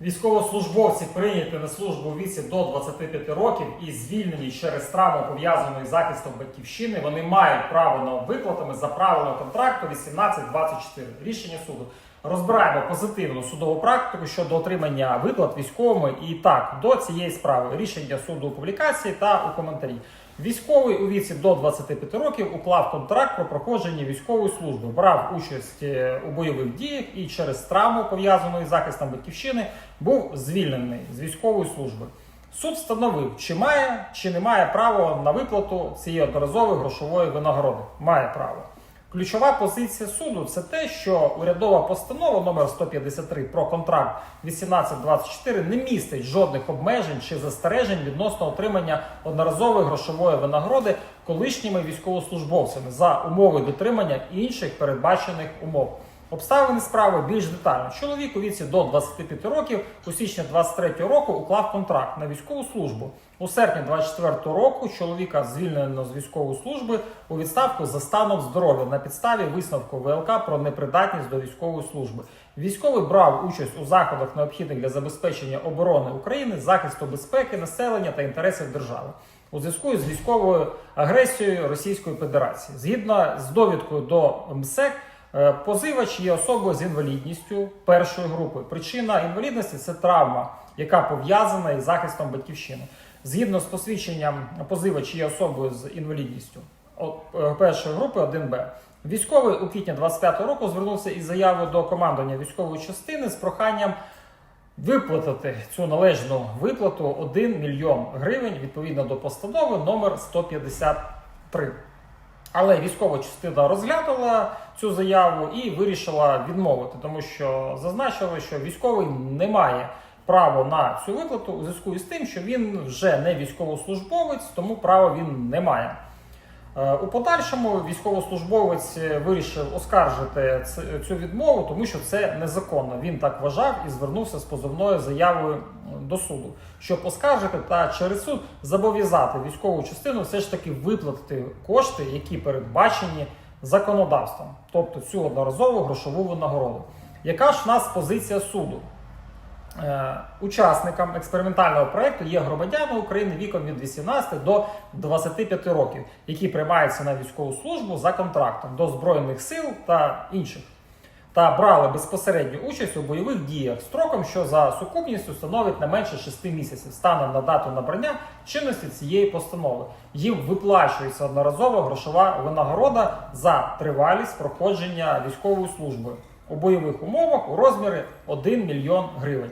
Військовослужбовці прийняті на службу у віці до 25 років і звільнені через травму пов'язану із захистом батьківщини. Вони мають право на виплатами за правилами контракту 1824. Рішення суду. Розбираємо позитивну судову практику щодо отримання виплат військовими. І так, до цієї справи рішення суду у публікації та у коментарі. Військовий у віці до 25 років уклав контракт про проходження військової служби, брав участь е, у бойових діях і через травму, пов'язану із захистом батьківщини, був звільнений з військової служби. Суд встановив, чи має чи не має право на виплату цієї одноразової грошової винагороди. Має право. Ключова позиція суду це те, що урядова постанова номер 153 про контракт 1824 не містить жодних обмежень чи застережень відносно отримання одноразової грошової винагороди колишніми військовослужбовцями за умови дотримання інших передбачених умов. Обставини справи більш детально. Чоловік у віці до 25 років у січні 23 року уклав контракт на військову службу. У серпні 24 року чоловіка звільнено з військової служби у відставку за станом здоров'я на підставі висновку ВЛК про непридатність до військової служби. Військовий брав участь у заходах, необхідних для забезпечення оборони України, захисту безпеки, населення та інтересів держави. У зв'язку з військовою агресією Російської Федерації, згідно з довідкою до МСЕК, Позивач є особою з інвалідністю першої групи. Причина інвалідності це травма, яка пов'язана із захистом батьківщини. Згідно з посвідченням позивач є особою з інвалідністю е, першої групи 1Б. Військовий у квітні 25 року звернувся із заявою до командування військової частини з проханням виплатити цю належну виплату 1 мільйон гривень відповідно до постанови номер 153. Але військова частина розглянула цю заяву і вирішила відмовити, тому що зазначили, що військовий не має права на цю виплату у зв'язку із тим, що він вже не військовослужбовець, тому права він не має. Е, У подальшому військовослужбовець е, вирішив оскаржити цю відмову, тому що це незаконно. Він так вважав і звернувся з позовною заявою до суду, щоб оскаржити та через суд зобов'язати військову частину все ж таки виплатити кошти, які передбачені законодавством, тобто цю одноразову грошову винагороду. Яка ж в нас позиція суду? Е, Учасникам експериментального проекту є громадяни України віком від 18 до 25 років, які приймаються на військову службу за контрактом до Збройних сил та інших, та брали безпосередню участь у бойових діях строком, що за сукупністю становить не менше 6 місяців станом на дату набрання чинності цієї постанови. Їм виплачується одноразова грошова винагорода за тривалість проходження військової служби у бойових умовах у розмірі 1 мільйон гривень.